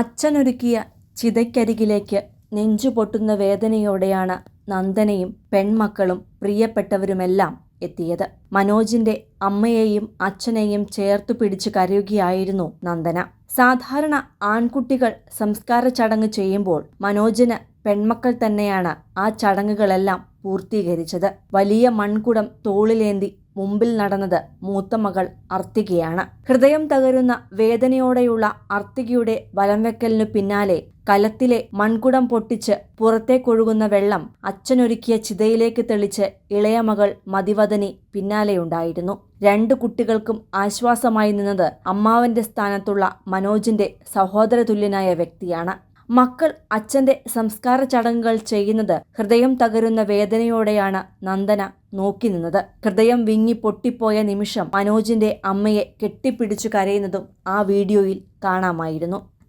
അച്ഛനൊരുക്കിയ ചിതയ്ക്കരികിലേക്ക് നെഞ്ചുപൊട്ടുന്ന വേദനയോടെയാണ് നന്ദനയും പെൺമക്കളും പ്രിയപ്പെട്ടവരുമെല്ലാം എത്തിയത്. മനോജിന്റെ അമ്മയെയും അച്ഛനെയും ചേർത്തു പിടിച്ച് കരയുകയായിരുന്നു നന്ദന. സാധാരണ ആൺകുട്ടികൾ സംസ്കാര ചടങ്ങ് ചെയ്യുമ്പോൾ മനോജിന് പെൺമക്കൾ തന്നെയാണ് ആ ചടങ്ങുകളെല്ലാം പൂർത്തീകരിച്ചത്. വലിയ മൺകുടം തോളിലേന്തി മുമ്പിൽ നടന്നത് മൂത്ത മകൾ അർത്തികയാണ്. ഹൃദയം തകരുന്ന വേദനയോടെയുള്ള അർത്തികയുടെ വലംവെക്കലിനു പിന്നാലെ കലത്തിലെ മൺകുടം പൊട്ടിച്ച് പുറത്തേക്കൊഴുകുന്ന വെള്ളം അച്ഛനൊരുക്കിയ ചിതയിലേക്ക് തെളിച്ച് ഇളയ മകൾ മതിവദനി പിന്നാലെയുണ്ടായിരുന്നു. രണ്ടു കുട്ടികൾക്കും ആശ്വാസമായി നിന്നത് അമ്മാവന്റെ സ്ഥാനത്തുള്ള മനോജിന്റെ സഹോദരതുല്യനായ വ്യക്തിയാണ്. മക്കൾ അച്ഛന്റെ സംസ്കാര ചടങ്ങുകൾ ചെയ്യുന്നത് ഹൃദയം തകരുന്ന വേദനയോടെയാണ് നന്ദന നോക്കി നിന്നത്. ഹൃദയം വിങ്ങി പൊട്ടിപ്പോയ നിമിഷം മനോജിന്റെ അമ്മയെ കെട്ടിപ്പിടിച്ചു കരയുന്നതും ആ വീഡിയോയിൽ കാണാമായിരുന്നു.